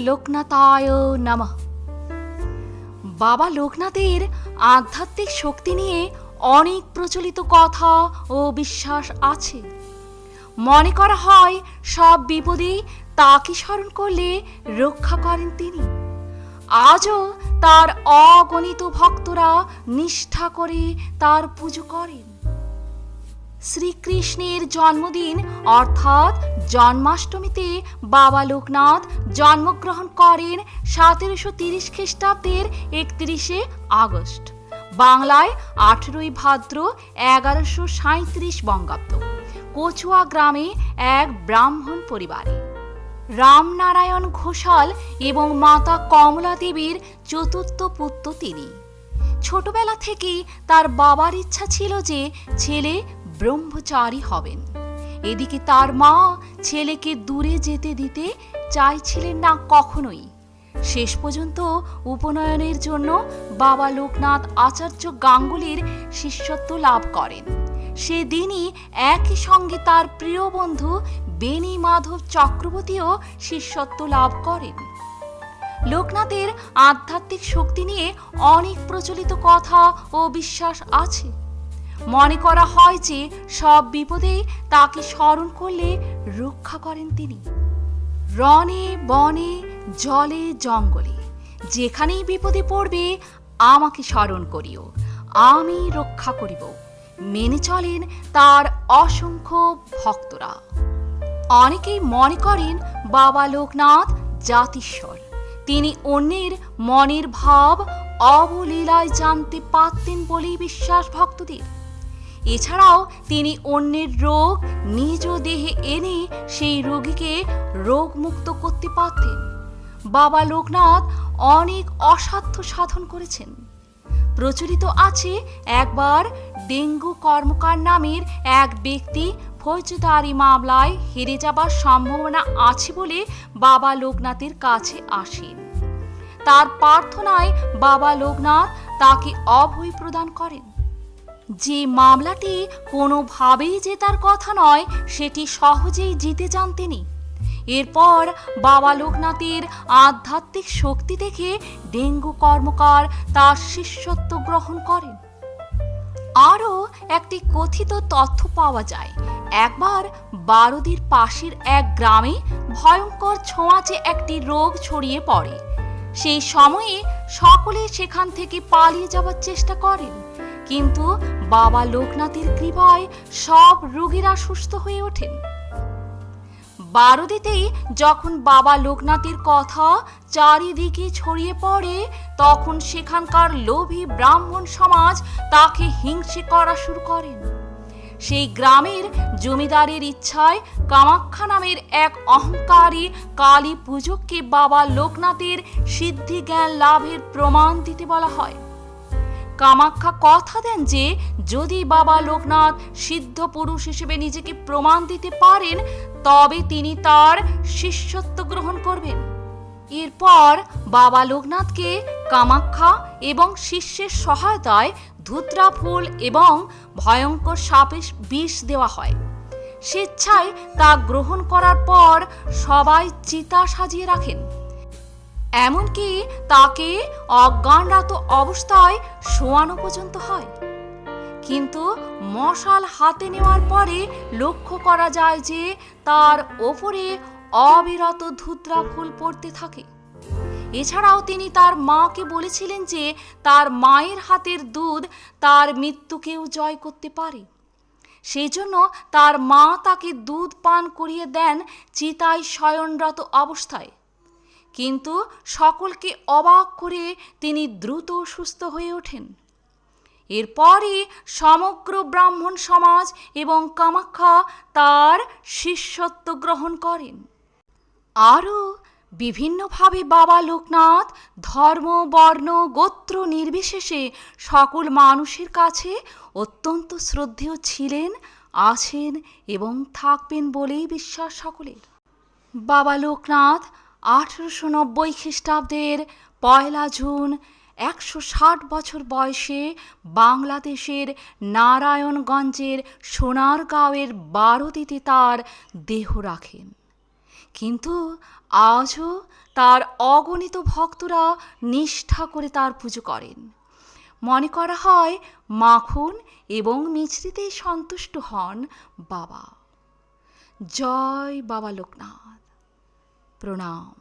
লোকনাথায় নমঃ বাবা লোকনাথের আধ্যাত্মিক শক্তি নিয়ে অনেক প্রচলিত কথা ও বিশ্বাস আছে মনে করা হয় সব বিপদে তাকে স্মরণ করলে রক্ষা করেন তিনি আজও তার অগণিত ভক্তরা নিষ্ঠা করে তার পুজো করেন শ্রীকৃষ্ণের জন্মদিন, অর্থাৎ জন্মাষ্টমীতে বাবা লোকনাথ জন্মগ্রহণ করেন সতেরোশো তিরিশ খ্রিস্টাব্দের একত্রিশে আগস্ট, বাংলায় আঠেরোই ভাদ্র এগারোশো সাঁত্রিশ বঙ্গাব্দ, কচুয়া গ্রামে এক ব্রাহ্মণ পরিবারে। রামনারায়ণ ঘোষাল এবং মাতা কমলা দেবীর চতুর্থ পুত্র তিনি। ছোটবেলা থেকেই তার বাবার ইচ্ছা ছিল যে ছেলে ব্রহ্মচারী হবেন। এদিকে তার মা ছেলেকে দূরে যেতে দিতে চাইছিলেন না কখনোই। শেষ পর্যন্ত উপনয়নের জন্য বাবা লোকনাথ আচার্য গাঙ্গুলির শিষ্যত্ব লাভ করেন। সেদিনই একই সঙ্গে তার প্রিয় বন্ধু বেনি মাধব চক্রবর্তীও শিষ্যত্ব লাভ করেন। লোকনাথের আধ্যাত্মিক শক্তি নিয়ে অনেক প্রচলিত কথা ও বিশ্বাস আছে। মনে করা হয় যে সব বিপদে তাকে স্মরণ করলে রক্ষা করেন তিনি। রনে বনে, জলে, জঙ্গলে, যেখানেই বিপদে পড়বে আমাকে স্মরণ করিও। আমি রক্ষা করিব। মেনে চলেন তার অসংখ্য ভক্তরা। অনেকেই মনে করেন, বাবা লোকনাথ জাতিস্বর। তিনি অন্যের মনের ভাব অবলীলায় জানতে পারতেন বলেই বিশ্বাস ভক্তদের এছাড়াও তিনি অন্যের রোগ, নিজ দেহে এনে সেই রোগীকে রোগমুক্ত করতে পারতেন। বাবা লোকনাথ অনেক অসাধ্য সাধন করেছেন। প্রচলিত আছে একবার ডেঙ্গু কর্মকার নামের এক ব্যক্তি ফৌজদারি মামলায় হেরে যাবার সম্ভাবনা আছে বলে বাবা লোকনাথের কাছে আসেন। তার প্রার্থনায় বাবা লোকনাথ তাকে অভয় প্রদান করেন। যে মামলাটি কোনোভাবেই জেতার কথা নয়, সেটি সহজেই জিতে যান তিনি। এরপর বাবা লোকনাথের আধ্যাত্মিক শক্তি দেখে ডেঙ্গু কর্মকার তার শিষ্যত্ব গ্রহণ করেন। আরও একটি কথিত তথ্য পাওয়া যায়। একবার বারুদির পাশের এক গ্রামে ভয়ঙ্কর ছোঁয়াচে একটি রোগ ছড়িয়ে পড়ে। সেই সময়ে সকলে সেখান থেকে পালিয়ে যাওয়ার চেষ্টা করেন। কিন্তু বাবা লোকনাথের কৃপায় সব রোগীরা সুস্থ হয়ে ওঠেন। বারোদিতেই যখন বাবা লোকনাথের কথা চারিদিকে ছড়িয়ে পড়ে, তখন সেখানকার লোভী ব্রাহ্মণ সমাজ তাকে হিংসে করা শুরু করেন। সেই গ্রামের জমিদারের ইচ্ছায় কামাখ্যা নামের এক অহংকারী কালী পুজোকে বাবা লোকনাথের সিদ্ধি জ্ঞান লাভের প্রমাণ দিতে বলা হয়। কামাখ্যা কথা দেন যে, যদি বাবা লোকনাথ সিদ্ধ পুরুষ হিসেবে নিজেকে প্রমাণ দিতে পারেন, তবে তিনি তার শিষ্যত্ব গ্রহণ করবেন। এরপর বাবা লোকনাথকে কামাখ্যা এবং শিষ্যের সহায়তায় ধুত্রা ফুল এবং ভয়ঙ্কর সাপের বিষ দেওয়া হয়। স্বেচ্ছায় তা গ্রহণ করার পর সবাই চিতা সাজিয়ে রাখেন। এমনকি তাকে অজ্ঞানরাত অবস্থায় শোয়ানো পর্যন্ত হয়। কিন্তু মশাল হাতে নেওয়ার পরে লক্ষ্য করা যায় যে তার ওপরে অবিরত ধুত্রা ফুল পড়তে থাকে। এছাড়াও তিনি তার মাকে বলেছিলেন যে তার মায়ের হাতের দুধ তার মৃত্যুকেও জয় করতে পারে। সেই জন্য তার মা তাকে দুধ পান করিয়ে দেন চিতায় শয়নরত অবস্থায়। কিন্তু সকলকে অবাক করে তিনি দ্রুত সুস্থ হয়ে ওঠেন। এরপরই সমগ্র ব্রাহ্মণ সমাজ এবং কামাখ্যা তার শিষ্যত্ব গ্রহণ করেন। আরও বিভিন্নভাবে বাবা লোকনাথ ধর্ম, বর্ণ, গোত্র নির্বিশেষে সকল মানুষের কাছে অত্যন্ত শ্রদ্ধেয় ছিলেন, আছেন এবং থাকবেন বলেই বিশ্বাস সকলের। বাবা লোকনাথ আঠেরোশো নব্বই খ্রিস্টাব্দের পয়লা জুন, একশো ষাট বছর বয়সে বাংলাদেশের নারায়ণগঞ্জের সোনারগাঁওয়ের বারোদিতে তার দেহ রাখেন। কিন্তু আজও তার অগণিত ভক্তরা নিষ্ঠা করে তার পুজো করেন। মনে করা হয় মাখন এবং মিছরিতেই সন্তুষ্ট হন বাবা। জয় বাবা লোকনাথ। प्रणाम।